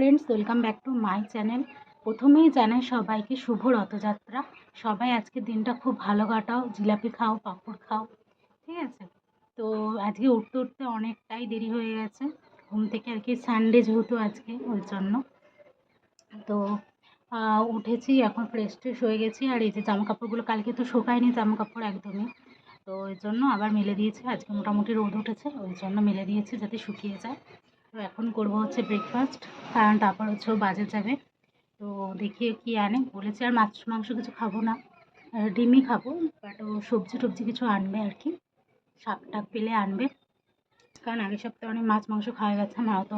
Friends welcome back to my channel প্রথমেই জানাই সবাইকে শুভ রথযাত্রা। সবাই আজকের দিনটা খুব ভালো কাটাও, জিলাপি খাও, পাঁপড় খাও, ঠিক আছে? তো আজকে উঠতে উঠতে অনেকটাই দেরি হয়ে গেছে। ঘুম থেকে আর কি সানডে যেহেতু আজকে, ওই জন্য। তো উঠেছি, এখন ফ্রেশ ট্রেশ হয়ে গেছি। আর এই যে জামা কাপড়গুলো কালকে তো শুকায়নি জামা কাপড় একদমই। তো ওই জন্য আবার মেলে দিয়েছি। আজকে মোটামুটি রোদ উঠেছে, ওই জন্য মেলে দিয়েছি যাতে শুকিয়ে যায়। তো এখন করব হচ্ছে ব্রেকফাস্ট কারণ তারপর হচ্ছে ও বাজে যাবে। তো দেখি কি আনে। বলেছে আর মাছ মাংস কিছু খাব না। ডিমই খাব বাট ও সবজি টবজি কিছু আনবে আর কি। শাক টাক পেলে আনবে। কারণ আগের সপ্তাহে অনেক মাছ মাংস খাওয়া গেছে। আমার তো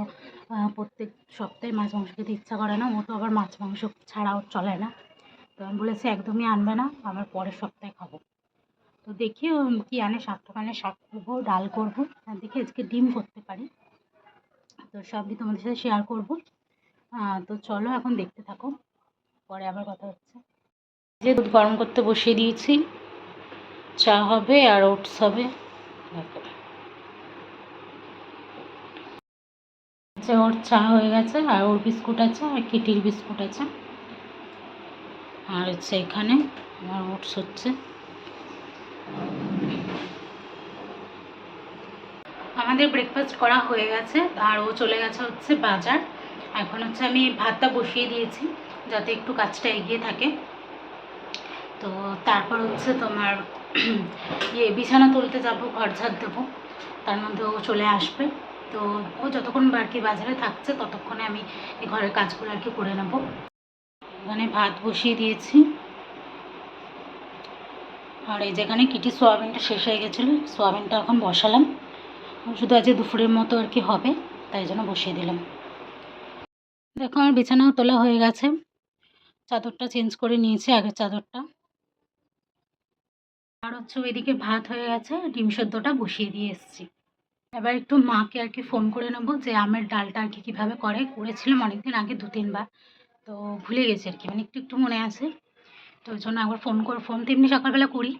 প্রত্যেক সপ্তাহে মাছ মাংস খেতে ইচ্ছা করে না। ও তো আবার মাছ মাংস ছাড়াও চলে না। তো আমি বলেছি, একদমই আনবে না। আমার পরের সপ্তাহে খাব। তো দেখি কি আনে। শাক টাক আনে শাক করব ডাল করব। আর দেখি আজকে ডিম করতে পারি। তো সবই তোমাদের সাথে শেয়ার করব। তো চলো এখন দেখতে থাকো। পরে আবার কথা হচ্ছে। যে দুধ গরম করতে বসিয়ে দিয়েছি। চা হবে আর ওটস হবে। যে ওর চা হয়ে গেছে আর ওর বিস্কুট আছে, আর কিটির বিস্কুট আছে। আর হচ্ছে এখানে আমার ওটস হচ্ছে। আমাদের ব্রেকফাস্ট করা হয়ে গেছে, আর ও চলে গেছে হচ্ছে বাজার। এখন হচ্ছে আমি ভাতটা বসিয়ে দিয়েছি, যাতে একটু কাজটা এগিয়ে থাকে। তো তারপর হচ্ছে তোমার ইয়ে বিছানা তুলতে যাব, ঘর ঝাড় দেবো। তার মধ্যে ও চলে আসবে। তো ও যতক্ষণ আর কি বাজারে থাকছে, ততক্ষণে আমি এই ঘরের কাজগুলো আর কি করে নেব। এখানে ভাত বসিয়ে দিয়েছি। আর এই যেখানে কিটি সোয়াবিনটা শেষ হয়ে গেছিল, সোয়াবিনটা এখন বসালাম। শুধু আজকে দুপুরের মতো আর কি হবে, তাই জন্য বসিয়ে দিলাম। দেখো আমার বিছানাও তোলা হয়ে গেছে। চাদরটা চেঞ্জ করে নিয়েছি, আগের চাদরটা। আর হচ্ছে ওইদিকে ভাত হয়ে গেছে, ডিম সেদ্ধটা বসিয়ে দিয়ে এসেছি। এবার একটু মাকে আর কি ফোন করে নেব যে আমের ডালটা আর কি কীভাবে করে। করেছিলাম অনেকদিন আগে, দু তিনবার। তো ভুলে গেছি আর কি মানে একটু একটু মনে আছে। তো ওই জন্য একবার ফোন করে ফোন তো এমনি সকালবেলা করি।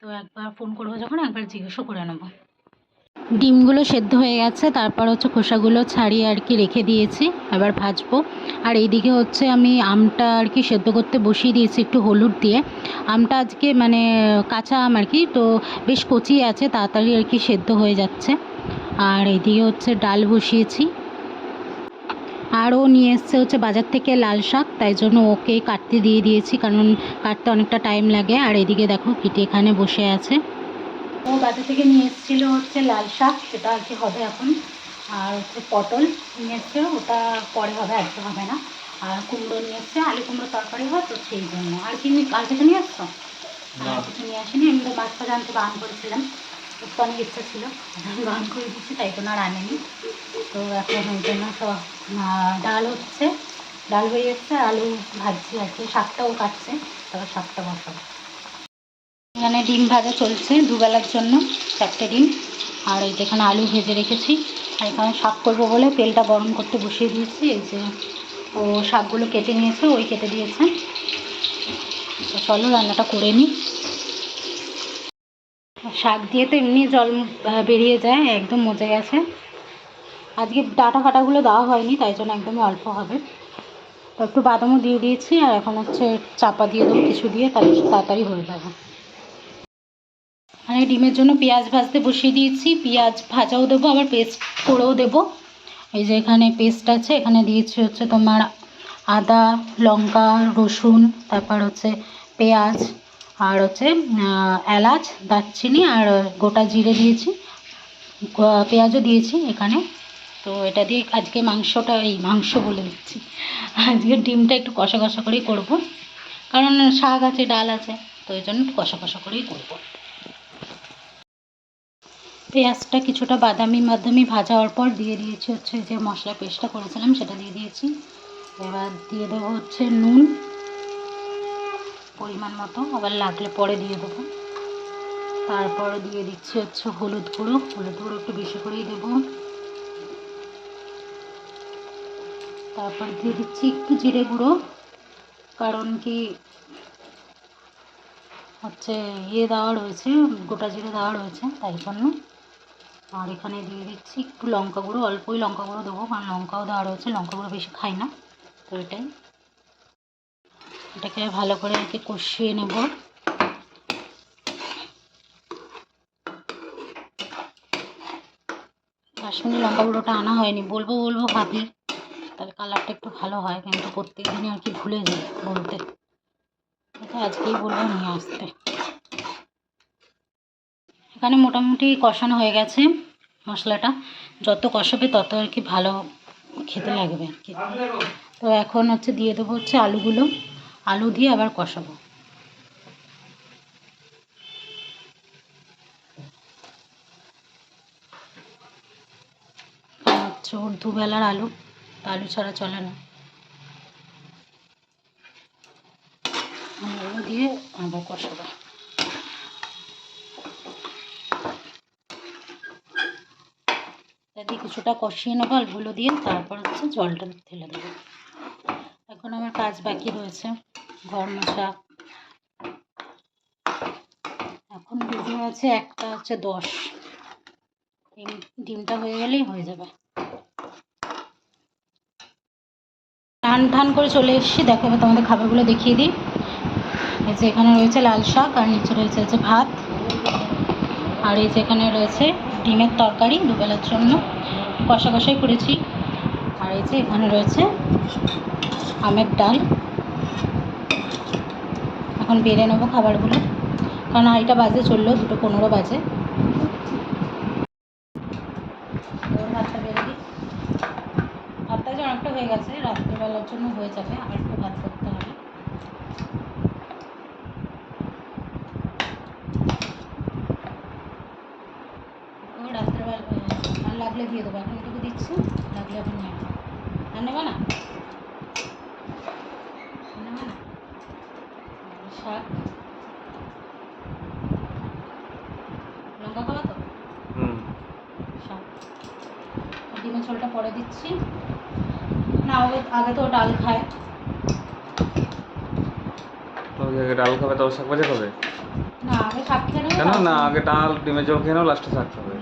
তো একবার ফোন করব যখন, একবার জিজ্ঞেসও করে নেব। ডিমগুলো সেদ্ধ হয়ে গেছে, তারপর হচ্ছে খোসাগুলো ছাড়িয়ে আর কি রেখে দিয়েছি, এবার ভাজবো। আর এইদিকে হচ্ছে আমি আমটা আর কি সেদ্ধ করতে বসিয়ে দিয়েছি একটু হলুদ দিয়ে। আমটা আজকে মানে কাঁচা আম আর কি, তো বেশ কচি আছে, তাড়াতাড়ি আর কি সেদ্ধ হয়ে যাচ্ছে। আর এইদিকে হচ্ছে ডাল বসিয়েছি। আর ও নিয়ে এসছে হচ্ছে বাজার থেকে লাল শাক, তাই জন্য ওকে কাটতে দিয়ে দিয়েছি, কারণ কাটতে অনেকটা টাইম লাগে। আর এদিকে দেখো কিটি এখানে বসে আছে। ও বাজার থেকে নিয়ে এসেছিল হচ্ছে লাল শাক সেটা আর কি হবে এখন। আর হচ্ছে পটল নিয়ে এসছে ওটা পরে হবে আজকে হবে না। আর কুমড়ো নিয়ে এসছে আলু কুমড়ো তরকারি হয় তো সেই জন্য। আর কি কাল থেকে নিয়ে আসছো? আর কিছু নিয়ে আসেনি আমি তো ফাজ আনতে বারণ করেছিলাম। একটু অনেক ইচ্ছা ছিল আমি বারণ করে দিচ্ছি তাই জন্য আর আনেনি। তো এখন ওই জন্য সব ডাল হচ্ছে ডাল হয়ে যাচ্ছে আলু ভাজছি আর কি শাকটাও কাটছে তারপর শাকটা বসাবো। এখানে ডিম ভাজা চলছে দুবেলার জন্য, চারটে ডিম। আর এই যেখানে আলু ভেজে রেখেছি। আর এখানে শাক করব বলে তেলটা গরম করতে বসিয়ে দিয়েছি। এই যে ও শাকগুলো কেটে নিয়েছে, ওই কেটে দিয়েছে। তো চলো রান্নাটা করে নিই। শাক দিয়ে তো এমনি জল বেরিয়ে যায়, একদম মজে গেছে। আজকে ডাটা ফাটাগুলো দেওয়া হয়নি, তাই জন্য একদমই অল্প হবে। তো একটু বাদামও দিয়ে দিয়েছি, আর এখন হচ্ছে চাপা দিয়ে দেবো, কিছু দিয়ে, তাহলে তাড়াতাড়ি হয়ে যাবে। আর এই ডিমের জন্য পেঁয়াজ ভাজতে বসিয়ে দিয়েছি। পেঁয়াজ ভাজাও দেবো, আবার পেস্ট করেও দেবো। এই যে এখানে পেস্ট আছে, এখানে দিয়েছি হচ্ছে তোমার আদা, লঙ্কা, রসুন, তারপর হচ্ছে পেঁয়াজ, আর হচ্ছে এলাচ, দারচিনি, আর গোটা জিরে দিয়েছি। পেঁয়াজও দিয়েছি এখানে। তো এটা দিয়ে আজকে মাংসটা, এই মাংস বলে দিচ্ছি। আজকে ডিমটা একটু কষা কষা করেই করব। কারণ শাক আছে, ডাল আছে, তো এই জন্য একটু কষা কষা করেই করব। পেঁয়াজটা কিছুটা বাদামি মাদামি ভাজা হওয়ার পর দিয়ে দিয়েছি হচ্ছে যে মশলা পেস্টটা করেছিলাম, সেটা দিয়ে দিয়েছি। এবার দিয়ে দেবো হচ্ছে নুন, পরিমাণ মতো, আবার লাগলে পরে দিয়ে দেবো। তারপর দিয়ে দিচ্ছি হচ্ছে হলুদ গুঁড়ো হলুদ গুঁড়ো একটু বেশি করেই দেবো। তারপর দিয়ে দিচ্ছি একটু জিরে গুঁড়ো, কারণ কি হচ্ছে ইয়ে দেওয়া রয়েছে, গোটা জিরে দেওয়া রয়েছে, তাই জন্য। আর এখানে দিয়ে দিচ্ছি একটু লঙ্কা গুঁড়ো, অল্পই লঙ্কা গুঁড়ো দেবো, কারণ লঙ্কাও দেওয়া রয়েছে, লঙ্কা গুঁড়ো বেশি খাই না, তো এটাই। এটাকে ভালো করে একে কষিয়ে নেব। কাশ্মীরি লঙ্কা গুঁড়োটা আনা হয়নি, বলব বলব ভাবি, তাহলে কালারটা একটু ভালো হয়, কিন্তু প্রত্যেক দিনই আর কি ভুলে যাই বলতে। আজকেই বলব নিয়ে আসতে। এখানে মোটামুটি কষানো হয়ে গেছে। মশলাটা। যত কষাবে তত আর কি ভালো খেতে লাগবে আর কি। তো এখন হচ্ছে দিয়ে দেবো হচ্ছে আলুগুলো। আলু দিয়ে আবার কষাবো। হচ্ছে ওর দুবেলার আলু। আলু ছাড়া চলে না। আলু দিয়ে আবার কষাবো। কিছুটা কষিয়ে নেব আলুগুলো দিয়ে তারপর হচ্ছে জলটা ঢেলে দেবো। এখন আমার কাজ বাকি রয়েছে ঘর মোছা এখন বেজে আছে, একটা হচ্ছে দশ। ডিম, ডিমটা হয়ে গেলেই হয়ে যাবে। টান টান করে চলে এসেছি, দেখো এবার তোমাদের খাবারগুলো দেখিয়ে দিই। এই যে এখানে রয়েছে লাল শাক, আর নিচে রয়েছে হচ্ছে ভাত। আর এই যে এখানে রয়েছে ডিমের তরকারি দুবেলার জন্য কষা কষাই করেছি। আর এই যে এখানে রয়েছে আমের ডাল। এখন বেড়ে নেব খাবারগুলো। কারণ আড়াইটা বাজে চলল, দুটো পনেরো বাজে। ভাতটা বেড়ে দিই। ভাতটা যে অনেকটা হয়ে গেছে, রাত্রিবেলার জন্য হয়ে যাবে। আর একটু ভাত করতে হবে ও রাত্রেবেলা আর লাগলে দিয়ে দেবো। এখন এটুকু দিচ্ছি লাগলে এখন নিয়ে আর নেবে না? শাক। লঙ্কা খাওয়া তো? হুম। শাক। ডিমের ঝোলটা পরে দিচ্ছি। না আগে তো ডাল খায়। আগে ডাল খাবে তারপর শাক ভাজা খাবে? না আগে শাক খেয়ে না আগে ডাল ডিমের জল খেয়ে নাও লাস্টে শাক খাবে।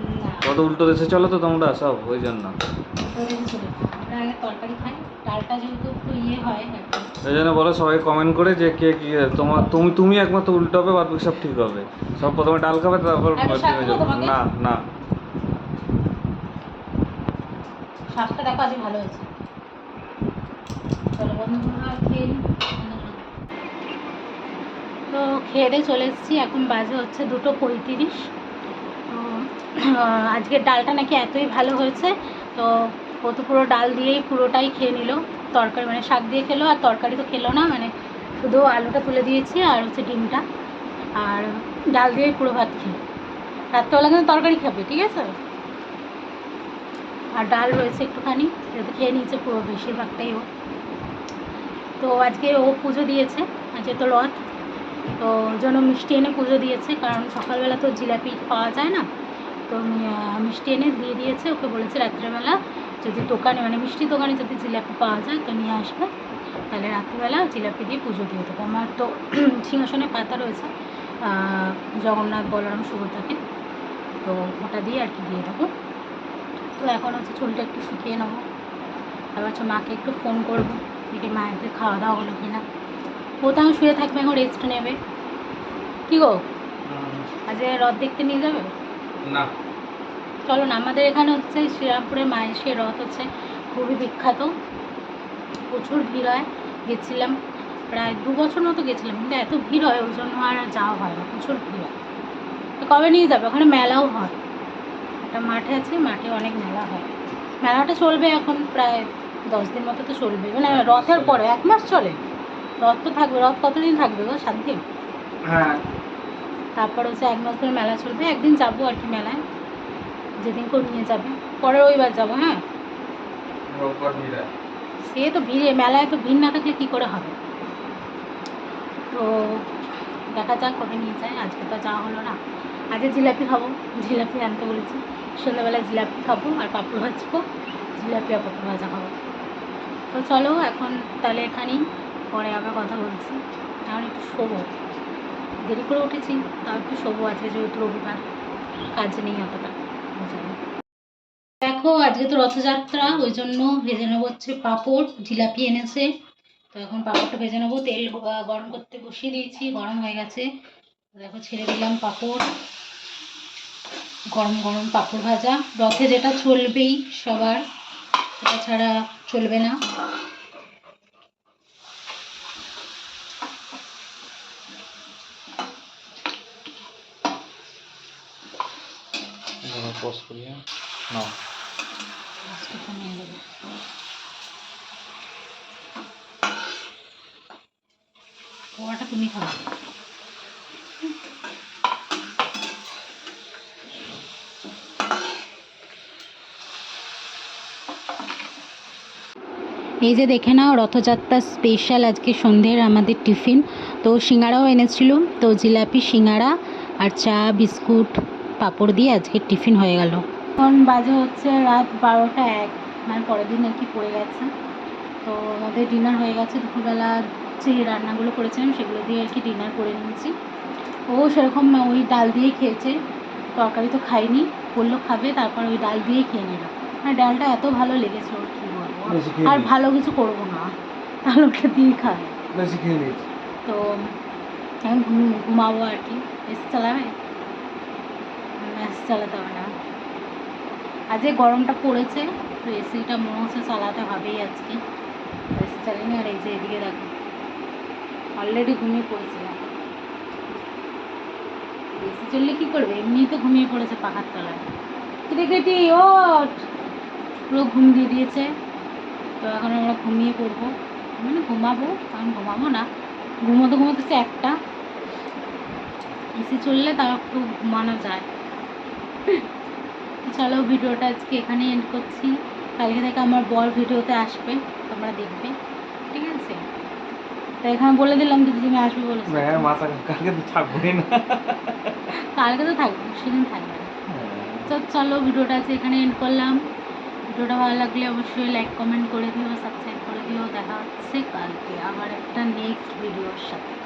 কত উল্টো দেশে চলো তো তোমরা সব ওই জন্য। ওই জন্য বলো সবাই কমেন্ট করে যে কে কি তোমার তুমি তুমি একমাত্র উল্টো হবে বাদ বাকি সব ঠিক হবে। সব প্রথমে ডাল খাবে তারপর? না না। দেখো আজ ভালো হয়েছে। চলো বন্ধুরা খেয়ে তো খেয়ে চলে এসেছি এখন বাজে হচ্ছে দুটো পঁয়ত্রিশ। আজকের ডালটা নাকি এতই ভালো হয়েছে। তো ও তো পুরো ডাল দিয়েই পুরোটাই খেয়ে নিল। তরকারি মানে শাক দিয়ে খেলো, আর তরকারি তো খেলো না মানে শুধু আলুটা তুলে দিয়েছি আর হচ্ছে ডিমটা। আর ডাল দিয়েই পুরো ভাত খেলো। রাত্রেবেলা কিন্তু তরকারি খাবে, ঠিক আছে? আর ডাল রয়েছে একটুখানি, সেটা তো খেয়ে নিয়েছে পুরো বেশিরভাগটাই ও। তো আজকে ও পুজো দিয়েছে, আজকে তো রথ। তো জন্য মিষ্টি এনে পুজো দিয়েছে, কারণ সকালবেলা তো জিলাপি পাওয়া যায় না। তো মিষ্টি এনে দিয়ে দিয়েছে। ওকে বলেছে রাত্রেবেলা যদি দোকানে মানে মিষ্টি দোকানে যদি জিলাপি পাওয়া যায় তো নিয়ে আসবে। তাহলে রাত্রিবেলা জিলাপি দিয়ে পুজো দিয়ে দেবো। আমার তো সিংহাসনে পাতা রয়েছে। জগন্নাথ বলরাম সুভদ্রাকে তো ওটা দিয়ে আর কি দিয়ে দেবো। তো এখন হচ্ছে চুলটা একটু শুকিয়ে নেব। তারপর হচ্ছে মাকে একটু ফোন করব। দেখি মায়ের খাওয়া দাওয়া হলো কিনা। ও তো শুয়ে থাকবে এখন রেস্ট নেবে। কি গো? আজ রথ দেখতে নিয়ে যাবে? না। চলো না আমাদের এখানে হচ্ছে শ্রীরামপুরে মায়ের সে রথ হচ্ছে খুবই বিখ্যাত। প্রচুর ভিড় হয় গেছিলাম প্রায় দু বছর মতো গেছিলাম কিন্তু এত ভিড় হয় ওই জন্য আর যাওয়া হয় না প্রচুর ভিড় হয়। তো কবে নিয়ে যাবে? ওখানে মেলাও হয়। একটা মাঠে আছে মাঠে অনেক মেলা হয়। মেলাটা চলবে এখন প্রায় দশ দিন মতো তো চলবে। মানে রথের পরে এক মাস চলে। রথ তো থাকবে রথ কতদিন থাকবে গো সাত দিন? হ্যাঁ তারপর হচ্ছে এক মাস ধরে মেলা চলবে একদিন যাব আর কি মেলায়। যেদিন কেউ নিয়ে যাবে। পরের রবিবার যাব হ্যাঁ? সে তো ভিড়ে মেলায় তো ভিড় না থাকলে কী করে হবে? তো দেখা যাক কবে নিয়ে যায়। আজকে তো যাওয়া হলো না। আজকে জিলাপি খাব। জিলাপি আনতে বলেছি। সন্ধ্যাবেলা জিলাপি খাব আর পাঁপড় ভাজবো। জিলাপি আর পাঁপড় ভাজা খাব। তো চলো এখন তাহলে এখানেই পরে আবার কথা বলছি। এখন একটু শোবো। দেরি করে উঠেছি, তাও একটু শোবো, আজকে যেহেতু রবিবার, কাজ নেই অতটা দেখো, আজকে তো রথযাত্রা, ওই জন্য ভেজে নেব হচ্ছে পাঁপড়, জিলাপি এনেছে। তো এখন পাঁপড়টা ভেজে নেব, তেল গরম করতে বসিয়ে দিয়েছি, গরম হয়ে গেছে। দেখো, ছেড়ে দিলাম পাঁপড়। গরম গরম পাঁপড় ভাজা। রথে যেটা চলবেই সবার এটা ছাড়া চলবে না। পোস্ট করি হ্যাঁ? নাও পোয়াটা তুমি খাও এই যে দেখে নাও রথযাত্রা স্পেশাল আজকে সন্ধ্যের আমাদের টিফিন তো সিঙ্গারাও এনেছিল তো জিলাপি সিঙ্গারা আর চা বিস্কুট। পাঁপড় দিয়ে আজকে টিফিন হয়ে গেল। এখন বাজে হচ্ছে রাত বারোটা এক। মানে পরের দিন আর কি পড়ে গেছে। তো আমাদের ডিনার হয়ে গেছে। দুপুরবেলা যে রান্নাগুলো করেছিলাম সেগুলো দিয়ে আর কি ডিনার করে নিয়েছি। ও সেরকম ওই ডাল দিয়ে খেয়েছে। তরকারি তো খাইনি। বলল খাবে তারপর ওই ডাল দিয়ে খেয়ে নিল। মানে ডালটা এত ভালো লেগেছে ওর কী বলব? আর ভালো কিছু করব না। তাহলে ওটা দিয়ে খাবে। বেশি খেয়ে নিয়েছি। তো এখন ঘুমাবো আর কি। এসি চালাবে? এসি চালাতে হবে না। আজকে গরমটা পড়েছে, তো এসিটা মনে হচ্ছে চালাতে হবেই আজকে। এসি চালিয়ে আর এই যে এদিকে দেখো অলরেডি ঘুমিয়ে পড়েছিলাম। এসি চললে কী করবে? এমনিই তো ঘুমিয়ে পড়েছে পাখার তলায়। কেটে কেটে ওঠ! পুরো ঘুম দিয়ে দিয়েছে। তো এখন আমরা ঘুমিয়ে পড়ব। মানে ঘুমাবো, কারণ ঘুমাবো না। ঘুমোতে ঘুমোতে একটা। এসি চললে তাও একটু ঘুমানো যায়। চলো ভিডিওটা আজকে এখানেই এন্ড করছি। কালকে থেকে আমার বর ভিডিওতে আসবে তোমরা দেখবে। ঠিক আছে? তো এখানে বলে দিলাম যদি তুমি আসবে বলেছ। হ্যাঁ কালকে তো থাকবোই না। কালকে তো থাকবে সেদিন থাকবে। তো চলো ভিডিওটা আজকে এখানে এন্ড করলাম। ভিডিওটা ভালো লাগলে অবশ্যই লাইক কমেন্ট করে দিও সাবস্ক্রাইব করে দিও। দেখা হচ্ছে কালকে আবার একটা নেক্সট ভিডিওর সাথে।